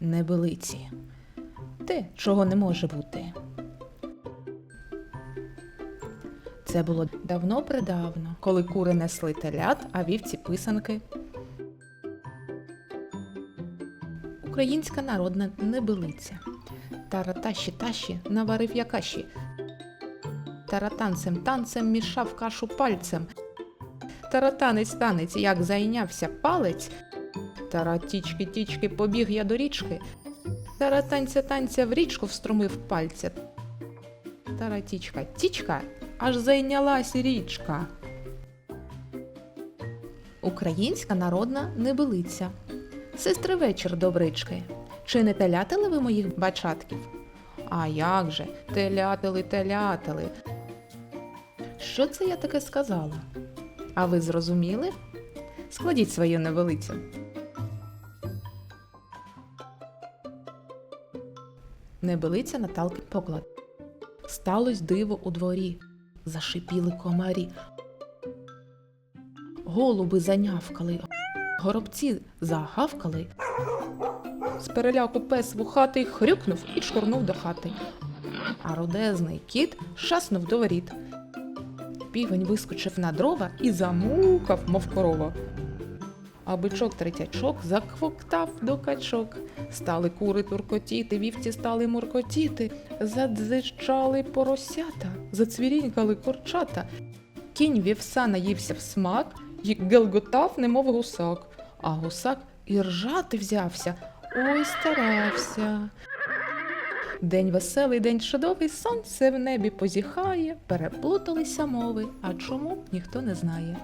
небилиці. Те, чого не може бути. Це було давно-предавно, коли кури несли телят, а вівці писанки. Українська народна небилиця. Тараташі таші наварив я каші. Таратанцем танцем мішав кашу пальцем. Таратанець танець, як зайнявся палець. Таратічки тічки побіг я до річки. Таратанця танця танця в річку встромив пальця. Таратічка тічка, аж зайнялась річка. Українська народна небилиця. Сестри вечір добрички. Чи не телятили ви моїх бачатків? А як же, телятили, телятили. Що це я таке сказала? А ви зрозуміли? Складіть свою невелицю. Небелиця Наталки поклад. Сталось диво у дворі, зашипіли комарі. Голуби занявкали, горобці загавкали. З переляку пес вухатий хрюкнув і шкурнув до хати. А рудезний кіт шаснув до воріт. Півень вискочив на дрова і замукав, мов корова. А бичок третячок заквоктав до качок. Стали кури туркотіти, вівці стали муркотіти, задзищали поросята, зацвірінькали курчата. Кінь вівса наївся в смак і гелготав, немов гусак, а гусак і ржати взявся, ой старався. День веселий, день чудовий, сонце в небі позіхає, переплуталися мови, а чому ніхто не знає.